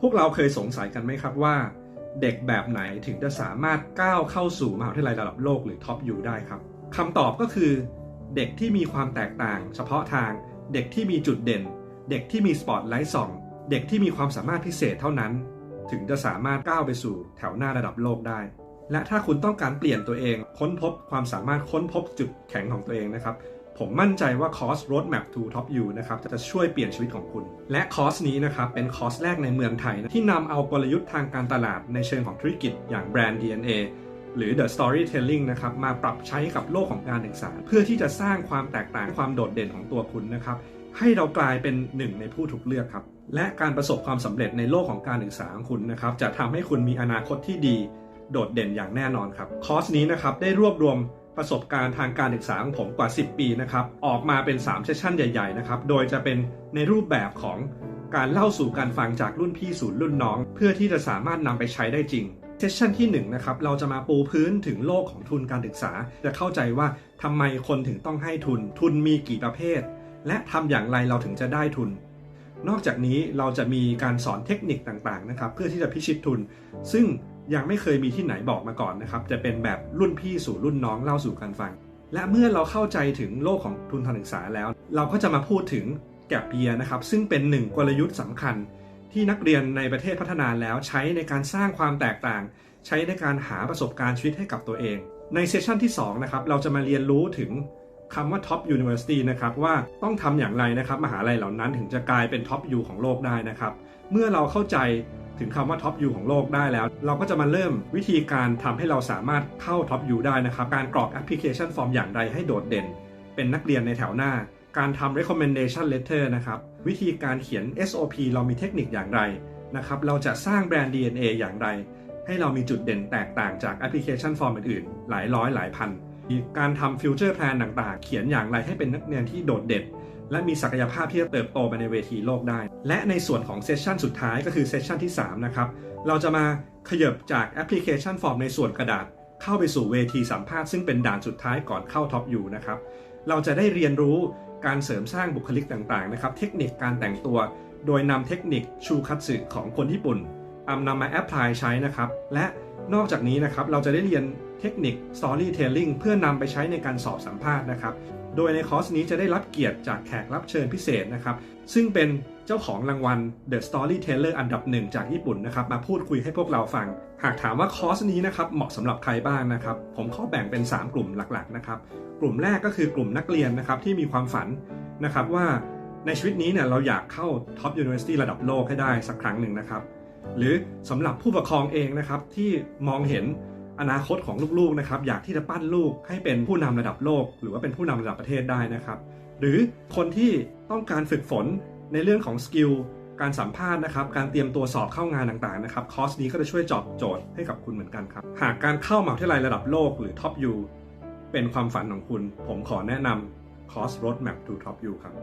พวกเราเคยสงสัยกันไหมครับว่า เด็กแบบไหนถึงจะสามารถก้าวเข้าสู่มหาวิทยาลัยระดับโลกหรือท็อปยูได้ครับคำตอบก็คือ เด็กที่มีความแตกต่าง เฉพาะทาง เด็กที่มีจุดเด่น เด็กที่มีสปอตไลท์ส่อง เด็กที่มีความสามารถพิเศษเท่านั้น ถึงจะสามารถก้าวไปสู่แถวหน้าระดับโลกได้ และถ้าคุณต้องการเปลี่ยนตัวเอง ค้นพบความสามารถค้นพบจุดแข็งของตัวเองนะครับ ผมมั่นใจว่าคอร์ส Roadmap to Top U นะครับจะช่วยเปลี่ยนชีวิตของคุณ และคอร์สนี้นะครับเป็นคอร์สแรกในเมืองไทยนะที่นำเอากลยุทธ์ทางการตลาดในเชิงของธุรกิจอย่างแบรนด์ DNA หรือ The Storytelling นะครับมาปรับใช้กับโลกของการศึกษา เพื่อที่จะสร้างความแตกต่างความโดดเด่นของตัวคุณนะครับให้เรากลายเป็นหนึ่งในผู้ถูกเลือกครับ และการประสบความสำเร็จในโลกของการศึกษาของคุณนะครับจะทำให้คุณมีอนาคตที่ดี โดดเด่นอย่างแน่นอนครับ คอร์สนี้นะครับได้รวบรวม ประสบการณ์ทางการศึกษาของผมกว่า 10 ปีนะครับ ออกมาเป็น3เซสชั่นใหญ่ ๆ นะครับ โดยจะเป็นในรูปแบบของการเล่าสู่การฟังจากรุ่นพี่สู่รุ่นน้อง เพื่อที่จะสามารถนำไปใช้ได้จริงเซสชันที่1นะครับเราจะมาปูพื้นถึงโลกของทุนการศึกษา จะเข้าใจว่าทำไมคนถึงต้องให้ทุน ทุนมีกี่ประเภท และทำอย่างไรเราถึงจะได้ทุน นอกจากนี้เราจะมีการสอนเทคนิคต่างๆนะครับเพื่อที่จะพิชิตทุน ซึ่งยังไม่เคยมีที่ไหนบอกมาก่อนนะครับ จะเป็นแบบรุ่นพี่สู่รุ่นน้องเล่าสู่กันฟัง และเมื่อเราเข้าใจถึงโลกของทุนการศึกษาแล้ว เราก็จะมาพูดถึงแกบเบียนะครับ ซึ่งเป็นหนึ่งกลยุทธ์สำคัญ ที่นักเรียนในประเทศพัฒนาแล้วใช้ในการสร้างความแตกต่าง ใช้ในการหาประสบการณ์ชีวิตให้กับตัวเอง ในเซสชันที่2นะครับเราจะมาเรียนรู้ถึง คำว่า Top University นะครับว่าต้องทำอย่างไรนะครับมหาลัยเหล่านั้นถึงจะกลายเป็น Top U ของโลกได้นะครับเมื่อเราเข้าใจถึงคำว่า Top U ของโลกได้แล้ว เราก็จะมาเริ่มวิธีการทำให้เราสามารถเข้า Top U ได้นะครับการกรอกแอปพลิเคชันฟอร์มอย่างไรให้โดดเด่น เป็นนักเรียนในแถวหน้า การทำ recommendation letter นะครับวิธีการเขียน SOP เรามีเทคนิคอย่างไรนะครับเราจะสร้างแบรนด์ DNA อย่างไร ให้เรามีจุดเด่นแตกต่างจากแอปพลิเคชันฟอร์มอื่นๆ หลายร้อยหลายพัน การทำฟิวเจอร์แพลนต่างๆ เขียนอย่างไรให้เป็นนักเรียนที่โดดเด่นและมีศักยภาพที่จะเติบโตไปในเวทีโลกได้ และในส่วนของเซสชันสุดท้ายก็คือเซสชันที่ 3 นะครับ เราจะมาขยบจากแอปพลิเคชันฟอร์มในส่วนกระดาษ เข้าไปสู่เวทีสัมภาษณ์ซึ่งเป็นด่านสุดท้ายก่อนเข้าท็อปยูนะครับ เราจะได้เรียนรู้การเสริมสร้างบุคลิกต่างๆนะครับ เทคนิคการแต่งตัว โดยนำเทคนิคชูคัตสึของคนญี่ปุ่นเอานำมาแอพพลายใช้นะครับ และ นอกจากนี้นะครับเราจะได้เรียนเทคนิค Storytelling เพื่อนำไปใช้ในการสอบสัมภาษณ์นะครับ โดยในคอร์สนี้จะได้รับเกียรติจากแขกรับเชิญพิเศษนะครับ ซึ่งเป็นเจ้าของรางวัล The Storyteller อันดับหนึ่งจากญี่ปุ่นนะครับ มาพูดคุยให้พวกเราฟัง หากถามว่าคอร์สนี้นะครับเหมาะสำหรับใครบ้างนะครับ ผมขอแบ่งเป็น 3 กลุ่มหลักๆนะครับ กลุ่มแรกก็คือกลุ่มนักเรียนนะครับที่มีความฝันนะครับว่าในชีวิตนี้เนี่ยเราอยากเข้า Top University ระดับโลกให้ได้สักครั้งหนึ่งนะครับ หรือสำหรับผู้ปกครองเองนะครับที่มองเห็นอนาคตของลูกๆนะครับอยากที่จะปั้นลูกให้เป็นผู้นำระดับโลก หรือว่าเป็นผู้นำระดับประเทศได้นะครับ หรือคนที่ต้องการฝึกฝนในเรื่องของสกิลการสัมภาษณ์นะครับ การเตรียมตัวสอบเข้างานต่างๆนะครับ คอร์สนี้ก็จะช่วยจอบโจทย์ให้กับคุณเหมือนกันครับ หากการเข้ามหาวิทยาลัยระดับโลกหรือ Top U เป็นความฝันของคุณ ผมขอแนะนำคอร์ส Roadmap to Top U ครับ